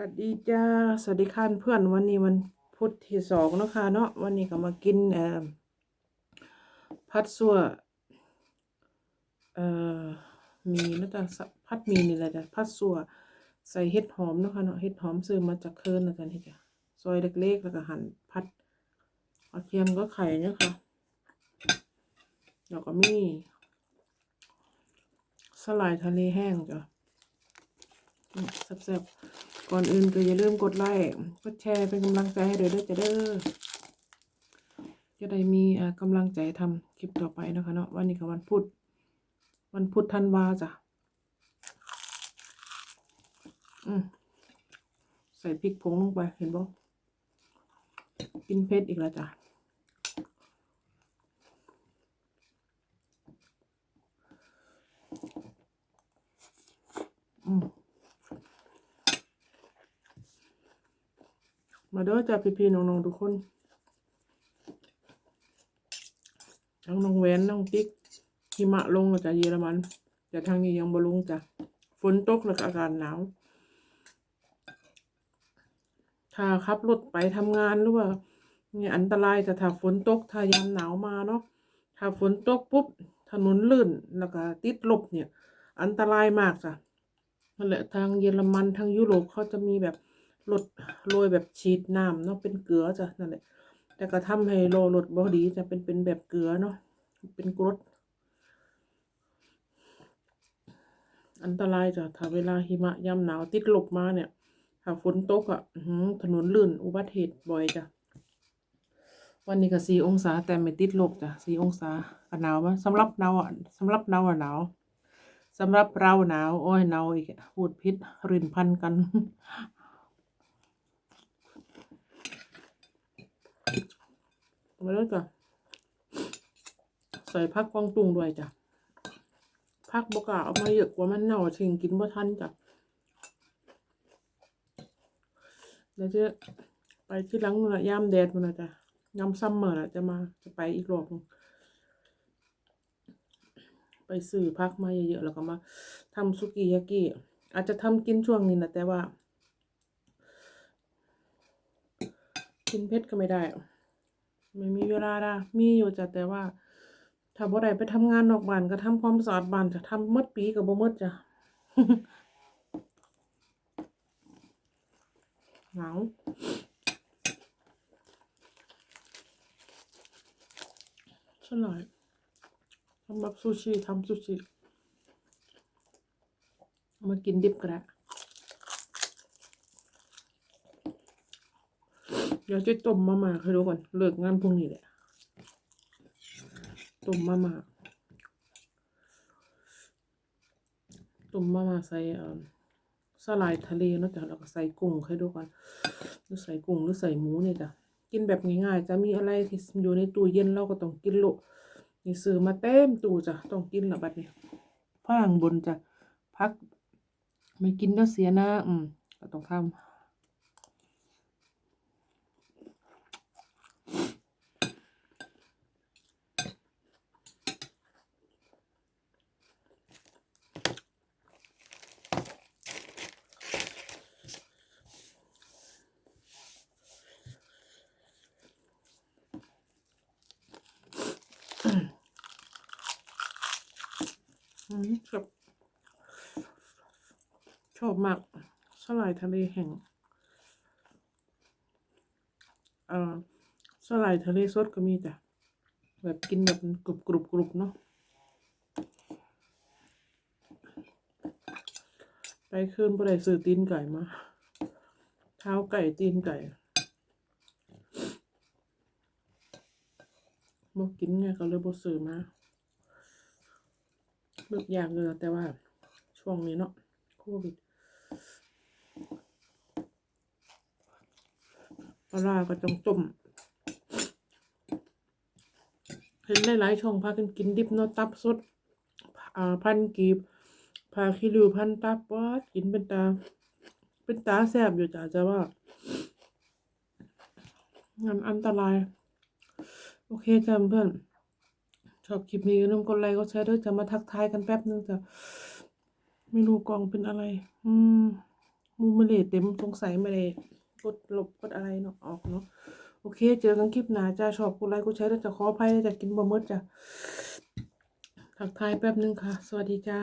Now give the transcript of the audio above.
วัสดีจ้า สวัสดีค่ะเพื่อนวันนี้วันพุธที่สองนะคะเนาะวันนี้ก็มากินเอ่อพัดซัวเอ่อมีน่าจะสะพัดมีนี่แหละจ้ะพัดซัวใส่เห็ดหอมนะคะเนาะเห็ดหอมซื้อมาจากเคิร์นนะจ๊ะนี่จ้ะซอยเล็กๆ แล้วก็หั่นพัดกระเทียมก็ไข่เนี่ยค่ะแล้วก็มีสลายทะเลแห้งจ้ะแซ่บๆ ก่อนอื่นก็อย่าลืมกดไลค์กดแชร์เป็นกำลังใจให้เด้อเด้อจะเด้อจะได้มีอ่ากำลังใจทำคลิปต่อไปนะคะเนาะวันนี้ก็วันพุธวันพุธธันวาจ้ะอืมใส่พริกผงลงไปเห็นบ่กินเผ็ดอีกแล้วจ้ะ มาเด้อจ้าพี่ๆน้องๆทุกคน ทั้งน้องแหวนน้องติ๊กหิมะลงแล้วจากเยอรมัน แต่ทางนี้ยังบ่ลงจ้ะฝนตกแล้วก็อากาศหนาว ถ้าขับรถไปทำงานหรือว่าเนี่ยอันตรายแต่ถ้าฝนตกถ้ายามหนาวมาเนาะถ้าฝนตกปุ๊บถนนลื่นแล้วก็ติดลบเนี่ย อันตรายมากจ้ะนั่นแหละทางเยอรมันทางยุโรปเขาจะมีแบบ รถโรยแบบฉีดน้ำเนาะเป็นเกลือจ้ะนั่นแหละแต่ก็ทำให้โลรถบอดีจะเป็นเป็นแบบเกลือเนาะเป็นกรด อันตรายจ้ะถ้าเวลาหิมะยามหนาวติดลบมาเนี่ยถ้าฝนตกอะถนนลื่นอุบัติเหตุบ่อยจ้ะวันนี้ก็สี่องศาแต่ไม่ติดลบจ้ะสี่องศาก็หนาวมาสำหรับเราอะสำหรับเราอะหนาวสำหรับเราหนาว โอ้ยหนาวอีกพูดพิษรินพันกัน มาแล้วจ้ะใส่พักกวางตุงด้วยจ้ะพักบกาเอามาเยอะกว่ามันเน่าชิงกินบ่ทันจ้ะเดี๋ยวจะไปที่หลังมือยามแดดมันนะจ้ะยามซัมเมอร์นะจะมาจะไปอีกรอบนึงไปซื้อพักมาเยอะๆแล้วก็มาทำสุกิยากิอาจจะทำกินช่วงนี้นะแต่ว่า กินเผ็ดก็ไม่ได้ ไม่มีเวลาละมีอยู่จ้ะแต่ว่า ถ้าบ่ได้ไปทำงานนอกบ้านก็ทำความสะอาดบ้านจะทำมดปีก็บ่มดจ้ะหนาวฉลาดทำแบบซูชิทำซูชิ มากินดิบก็ได้ เดี๋ยวจะต้มมาม่าให้ดูก่อน เลิกงานพรุ่งนี้แหละ ต้มมาม่าต้มมาม่าใส่เอ่อสลายทะเลเนอะจ๊ะแล้วก็ใส่กุ้งให้ดูก่อนหรือใส่กุ้งหรือใส่หมูเนี่ยจ้ะ กินแบบง่ายๆจะมีอะไรที่อยู่ในตู้เย็นเราก็ต้องกินโลนี่ซื้อมาเต็มตู้จ้ะ ต้องกินละบัดนี้ฝรั่งบนจ้ะ พัก ไม่กินแล้วเสียหน้าอืมก็ต้องทำ กับชอบมากสลายทะเลแห้งเอ่อสลายทะเลสดก็มีจ้ะแบบกินแบบกรุบกรุบกรุบเนาะไปคืนบ่ได้ซื้อตีนไก่มา เท้าไก่ตีนไก่บ่กินไงก็เลยบ่ซื้อมา ลือกยากเลยแต่ว่าช่วงนี้เนาะโควิดปลาร้าก็ต้องต้มเห็นหลายๆช่องพากันกินดิบเนาะตับสดพันกีบพาคิริวพันตับว่ากินเป็นตา เป็นตาแสบอยู่จ้ะจะว่างั้นอันตราย โอเคจ้ะเพื่อน ชอบคลิปนี้อย่าลืมกดไลค์กดแชร์ด้วยจะมาทักทายกันแป๊บนึงจ้ะไม่รู้กล่องเป็นอะไร อืมมูไม่ได้เต็มสงสัยไม่ได้กดลบกดอะไรเนาะออกเนาะโอเค เจอกันคลิปหน้าจ้าชอบกดไลค์กดแชร์ด้วจะขออภัยจะกินบะมดจ้ะทักทายแป๊บนึงค่ะ สวัสดีจ้า